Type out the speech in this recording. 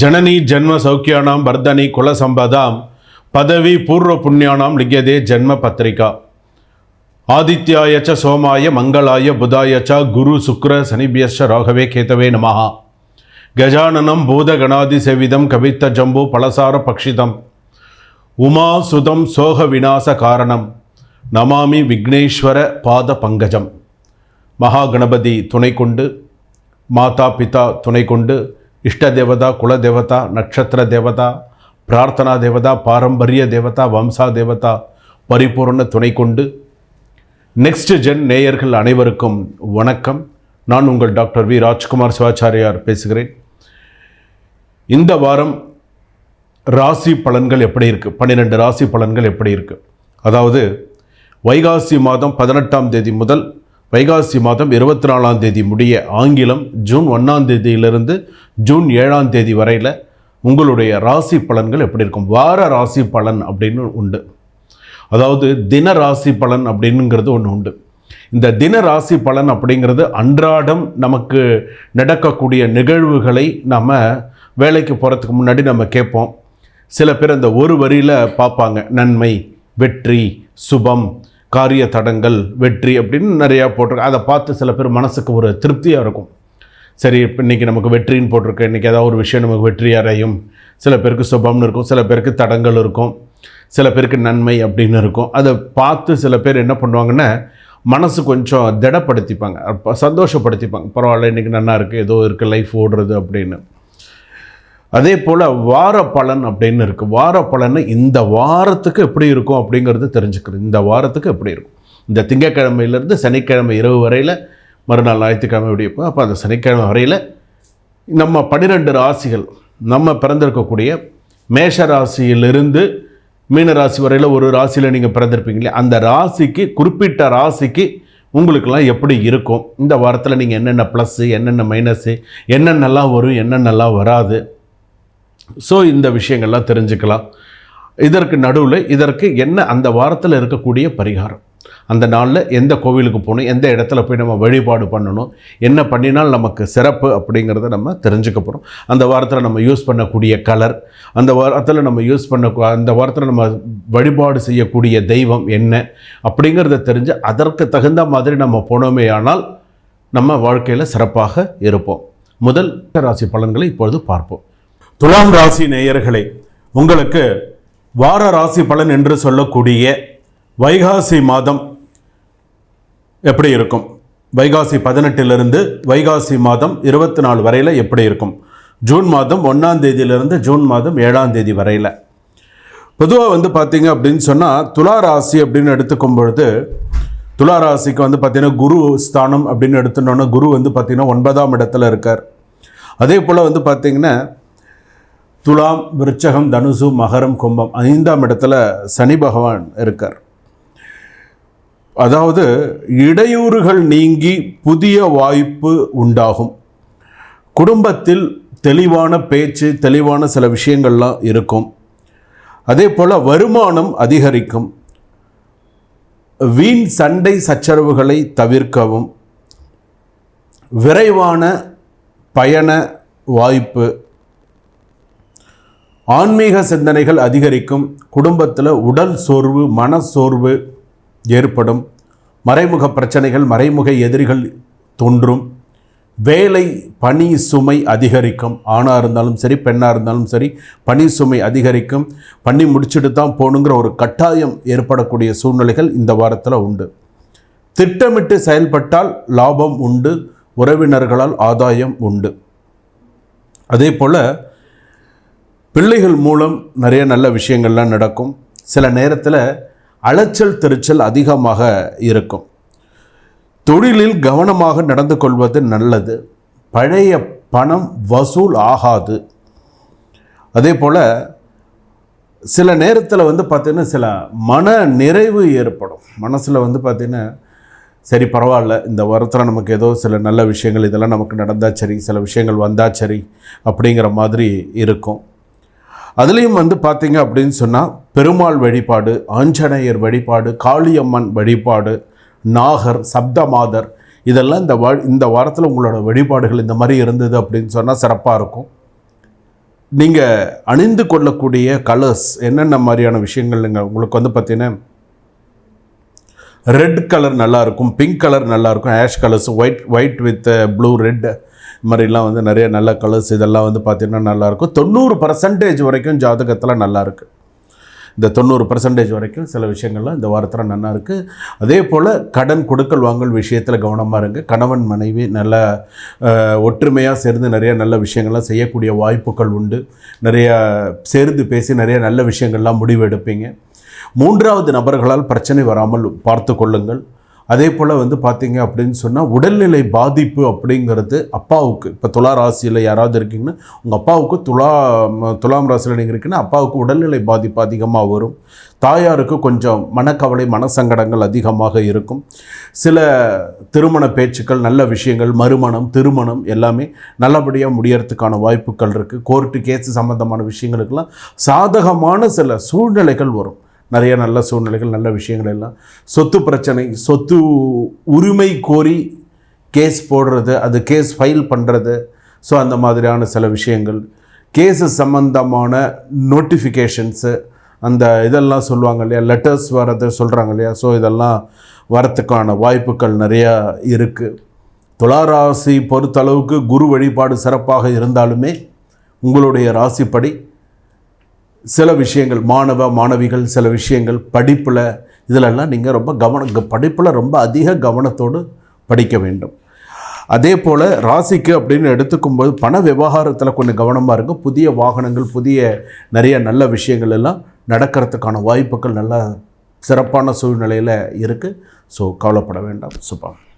ஜனனி ஜென்ம சௌக்கியானாம் வர்தனி குலசம்பதாம் பதவி பூர்வ புண்ணியானாம் லிங்கதே ஜென்ம பத்திரிகா. ஆதித்யாயச்ச சோமாய மங்களாய புதாயச்ச குரு சுக்ர சனிபியஷ ராகவே கேதவே நமஹா. கஜானனம் பூதகணாதி செவிதம் கவித்த ஜம்பு பலசார பக்ஷிதம். உமா சுதம் சோக விநாச காரணம். நமாமி விக்னேஸ்வர பாத பங்கஜம். மகா கணபதி துணை கொண்டு மாதா பிதா துணை கொண்டு இஷ்ட தேவதா குல தேவதா நட்சத்திர தேவதா பிரார்த்தனா தேவதா பாரம்பரிய தேவதா வம்சா தேவதா பரிபூர்ண துணை கொண்டு நெக்ஸ்ட் ஜென் நேயர்கள் அனைவருக்கும் வணக்கம். நான் உங்கள் டாக்டர் வி. ராஜ்குமார் சிவாச்சாரியார் பேசுகிறேன். இந்த வாரம் ராசி பலன்கள் எப்படி இருக்குது பன்னிரெண்டு ராசி பலன்கள் எப்படி இருக்குது அதாவது வைகாசி மாதம் பதினெட்டாம் தேதி முதல் வைகாசி மாதம் இருபத்தி நாலாம் தேதி முடிய ஆங்கிலம் ஜூன் ஒன்றாம் தேதியிலிருந்து ஜூன் ஏழாம் தேதி வரையில் உங்களுடைய ராசி பலன்கள் எப்படி இருக்கும்? வார ராசி பலன் அப்படின்னு உண்டு. அதாவது தின ராசி பலன் அப்படிங்கிறது ஒன்று உண்டு. இந்த தின ராசி பலன் அப்படிங்கிறது அன்றாடம் நமக்கு நடக்கக்கூடிய நிகழ்வுகளை நம்ம வேலைக்கு போகிறதுக்கு முன்னாடி நம்ம கேட்போம். சில பேர் அந்த ஒரு வரியில் பார்ப்பாங்க நன்மை வெற்றி சுபம். காரிய தடங்கள் வெற்றி அப்படின்னு நிறையா போட்டிருக்கு. அதை பார்த்து சில பேர் மனசுக்கு ஒரு திருப்தியாக இருக்கும். சரி இப்போ இன்றைக்கி நமக்கு வெற்றின்னு போட்டிருக்கு. இன்றைக்கி ஏதாவது ஒரு விஷயம் நமக்கு வெற்றி அடையும். சில பேருக்கு சுபம்னு இருக்கும். சில பேருக்கு தடங்கள் இருக்கும். சில பேருக்கு நன்மை அப்படின்னு இருக்கும். அதை பார்த்து சில பேர் என்ன பண்ணுவாங்கன்னா மனசு கொஞ்சம் திடப்படுத்திப்பாங்க. சந்தோஷப்படுத்திப்பாங்க. பரவாயில்ல இன்றைக்கி நல்லா இருக்குது ஏதோ இருக்குது லைஃப் ஓடுறது அப்படின்னு. அதே போல் வார பலன் அப்படின்னு இருக்குது வார பலன் இந்த வாரத்துக்கு எப்படி இருக்கும் அப்படிங்கிறது தெரிஞ்சுக்கிறது. இந்த வாரத்துக்கு எப்படி இருக்கும்? இந்த திங்கக்கிழமையிலேருந்து சனிக்கிழமை இரவு வரையில் மறுநாள் ஞாயிற்றுக்கிழமை எப்படி இருக்கும் அப்போ அந்த சனிக்கிழமை வரையில் நம்ம பன்னிரெண்டு ராசிகள் நம்ம பிறந்திருக்கக்கூடிய மேஷ ராசியிலிருந்து மீன ராசி வரையில் ஒரு ராசியில் நீங்கள் பிறந்திருப்பீங்களே அந்த ராசிக்கு குறிப்பிட்ட ராசிக்கு உங்களுக்கெல்லாம் எப்படி இருக்கும்? இந்த வாரத்தில் நீங்கள் என்னென்ன ப்ளஸ்ஸு என்னென்ன மைனஸு என்னென்னலாம் வரும் என்னென்னலாம் வராது? ஸோ இந்த விஷயங்கள்லாம் தெரிஞ்சுக்கலாம். இதற்கு நடுவில் இதற்கு என்ன அந்த வாரத்தில் இருக்கக்கூடிய பரிகாரம். அந்த நாளில் எந்த கோவிலுக்கு போகணும் எந்த இடத்துல போய் நம்ம வழிபாடு பண்ணணும் என்ன பண்ணினால் நமக்கு சிறப்பு அப்படிங்கிறத நம்ம தெரிஞ்சுக்க போகிறோம் அந்த வாரத்தில் நம்ம யூஸ் பண்ணக்கூடிய கலர் அந்த வாரத்தில் நம்ம யூஸ் பண்ண அந்த வாரத்தில் நம்ம வழிபாடு செய்யக்கூடிய தெய்வம் என்ன அப்படிங்கிறத தெரிஞ்சு அதற்கு தகுந்த மாதிரி நம்ம போனோமே ஆனால் நம்ம வாழ்க்கையில் சிறப்பாக இருப்போம். முதல் ராசி பலன்களை இப்பொழுது பார்ப்போம். துலாம் ராசி நேயர்களே உங்களுக்கு வார ராசி பலன் என்று சொல்லக்கூடிய வைகாசி மாதம் எப்படி இருக்கும்? வைகாசி பதினெட்டிலிருந்து வைகாசி மாதம் இருபத்தி நாலு வரையில் எப்படி இருக்கும்? ஜூன் மாதம் ஒன்றாம் தேதியிலிருந்து ஜூன் மாதம் ஏழாம் தேதி வரையில். பொதுவாக வந்து பார்த்தீங்க அப்படின்னு சொன்னால் துலா ராசி அப்படின்னு எடுத்துக்கும் பொழுது துலா ராசிக்கு வந்து பார்த்தீங்கன்னா குரு ஸ்தானம் அப்படின்னு எடுத்துனோன்னா குரு வந்து பார்த்தீங்கன்னா ஒன்பதாம் இடத்துல இருக்கார். அதே போல் வந்து பார்த்திங்கன்னா துலாம் விருச்சகம் தனுசு மகரம் கும்பம் ஐந்தாம் இடத்துல சனி பகவான் இருக்கார். அதாவது இடையூறுகள் நீங்கி புதிய வாய்ப்பு உண்டாகும். குடும்பத்தில் தெளிவான பேச்சு தெளிவான சில விஷயங்கள்லாம் இருக்கும். அதே போல் வருமானம் அதிகரிக்கும். வீண் சண்டை சச்சரவுகளை தவிர்க்கவும். விரைவான பயண வாய்ப்பு ஆன்மீக சிந்தனைகள் அதிகரிக்கும். குடும்பத்தில் உடல் சோர்வு மன சோர்வு ஏற்படும். மறைமுக பிரச்சனைகள் மறைமுக எதிரிகள் தோன்றும். வேலை பணி சுமை அதிகரிக்கும். ஆணாக இருந்தாலும் சரி பெண்ணாக இருந்தாலும் சரி பணி சுமை அதிகரிக்கும். பண்ணி முடிச்சுட்டு தான் போகணுங்கிற ஒரு கட்டாயம் ஏற்படக்கூடிய சூழ்நிலைகள் இந்த வாரத்தில் உண்டு. திட்டமிட்டு செயல்பட்டால் லாபம் உண்டு. உறவினர்களால் ஆதாயம் உண்டு. அதே போல் பிள்ளைகள் மூலம் நிறைய நல்ல விஷயங்கள்லாம் நடக்கும். சில நேரத்தில் அலைச்சல் திருச்சல் அதிகமாக இருக்கும். தொழிலில் கவனமாக நடந்து கொள்வது நல்லது. பழைய பணம் வசூல் ஆகாது. அதே போல் சில நேரத்தில் வந்து பார்த்திங்கன்னா சில மன நிறைவு ஏற்படும். மனசில் வந்து பார்த்திங்கன்னா சரி பரவாயில்ல இந்த வாரத்தில் நமக்கு ஏதோ சில நல்ல விஷயங்கள் இதெல்லாம் நமக்கு நடந்தால் சரி சில விஷயங்கள் வந்தால் சரி அப்படிங்கிற மாதிரி இருக்கும். அதுலேயும் வந்து பார்த்தீங்க அப்படின்னு சொன்னால் பெருமாள் வழிபாடு ஆஞ்சநேயர் வழிபாடு காளியம்மன் வழிபாடு நாகர் சப்தமாதர் இதெல்லாம் இந்த வா இந்த வாரத்தில் உங்களோட வழிபாடுகள் இந்த மாதிரி இருந்தது அப்படின்னு சொன்னால் சிறப்பாக இருக்கும். நீங்கள் அணிந்து கொள்ளக்கூடிய கலர்ஸ் என்னென்ன மாதிரியான விஷயங்கள் நீங்கள் உங்களுக்கு வந்து பார்த்தீங்கன்னா ரெட் கலர் நல்லாயிருக்கும் பிங்க் கலர் நல்லாயிருக்கும் ash colours white white with blue red மாதிரிலாம் வந்து நிறைய நல்ல கலர்ஸ் இதெல்லாம் வந்து பார்த்திங்கன்னா நல்லாயிருக்கும் தொண்ணூறு பர்சன்டேஜ் வரைக்கும் ஜாதகத்தில் நல்லாயிருக்கு இந்த தொண்ணூறு பர்சன்டேஜ் வரைக்கும் சில விஷயங்கள்லாம் இந்த வாரத்தில் நல்லா இருக்குது அதே போல் கடன் கொடுக்கல் வாங்கல் விஷயத்தில் கவனமாக இருங்க. கணவன் மனைவி நல்ல ஒற்றுமையாக சேர்ந்து நிறைய நல்ல விஷயங்கள்லாம் செய்யக்கூடிய வாய்ப்புகள் உண்டு. நிறைய சேர்ந்து பேசி நிறைய நல்ல விஷயங்கள்லாம் முடிவு எடுப்பீங்க. மூன்றாவது நபர்களால் பிரச்சனை வராமல் பார்த்து கொள்ளுங்கள். அதே போல் வந்து பார்த்தீங்க அப்படின்னு சொன்னால் உடல்நிலை பாதிப்பு அப்படிங்கிறது அப்பாவுக்கு இப்போ துலா ராசியில் யாராவது இருக்கீங்கன்னா உங்கள் அப்பாவுக்கு துலா ம- துலாம் ராசியில் நீங்கள் இருக்கீங்கன்னா அப்பாவுக்கு உடல்நிலை பாதிப்பு அதிகமாக வரும். தாயாருக்கு கொஞ்சம் மனக்கவலை மனசங்கடங்கள் அதிகமாக இருக்கும். சில திருமண பேச்சுக்கள் நல்ல விஷயங்கள் மறுமணம் திருமணம் எல்லாமே நல்லபடியாக முடியறதுக்கான வாய்ப்புகள் இருக்குது கோர்ட்டு கேஸ் சம்மந்தமான விஷயங்களுக்கெல்லாம் சாதகமான சில சூழ்நிலைகள் வரும். நிறைய நல்ல சூழ்நிலைகள் நல்ல விஷயங்கள் எல்லாம். சொத்து பிரச்சனை சொத்து உரிமை கோரி கேஸ் போடுறது அது கேஸ் ஃபைல் பண்ணுறது ஸோ அந்த மாதிரியான சில விஷயங்கள். கேஸு சம்மந்தமான நோட்டிஃபிகேஷன்ஸு அந்த இதெல்லாம் சொல்லுவாங்க இல்லையா? லெட்டர்ஸ் வர்றது சொல்கிறாங்க இல்லையா? ஸோ இதெல்லாம் வரத்துக்கான வாய்ப்புகள் நிறையா இருக்குது துளாராசி பொறுத்தளவுக்கு குரு வழிபாடு சிறப்பாக இருந்தாலுமே உங்களுடைய ராசிப்படி சில விஷயங்கள் மாணவ மாணவிகள் சில விஷயங்கள் படிப்பில் இதிலெல்லாம் நீங்கள் ரொம்ப கவனம் படிப்பில் ரொம்ப அதிக கவனத்தோடு படிக்க வேண்டும். அதே போல் ராசிக்கு அப்படின்னு எடுத்துக்கும்போது பண விவகாரத்தில் கொஞ்சம் கவனமாக இருங்க. புதிய வாகனங்கள் புதிய நிறைய நல்ல விஷயங்கள் எல்லாம் நடக்கிறதுக்கான வாய்ப்புகள் நல்லா சிறப்பான சூழ்நிலையில் இருக்குது ஸோ கவலைப்பட வேண்டாம். சுபா